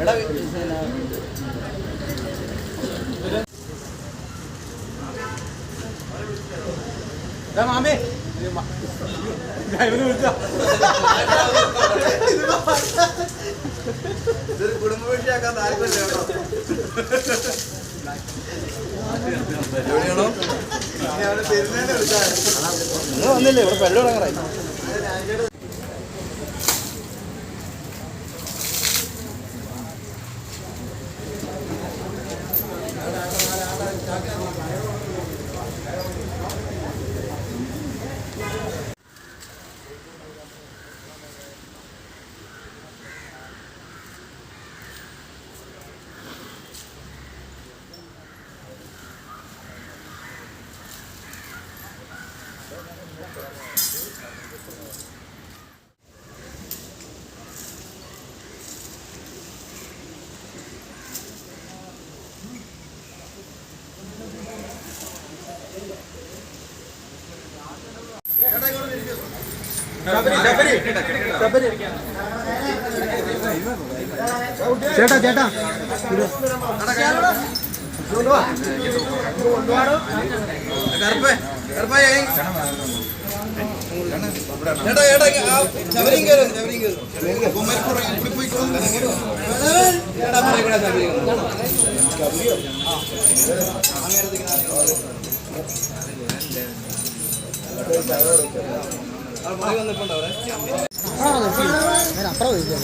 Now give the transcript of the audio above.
എടാ പിന്നെ മാമേ. ഡ്രൈവറെ വിളിച്ചോ. ഇതൊരു കുടുംബ വിഷയാക്കാൻ താല്പര്യം എവിടെയാണോ നിങ്ങൾ വന്നില്ലേ? ഇവിടെ വെള്ളം ഇടങ്ങറായി ചേട്ടാ ചേട്ടാ. ചേട്ടാ ചേട്ടാ. അപ്പുറം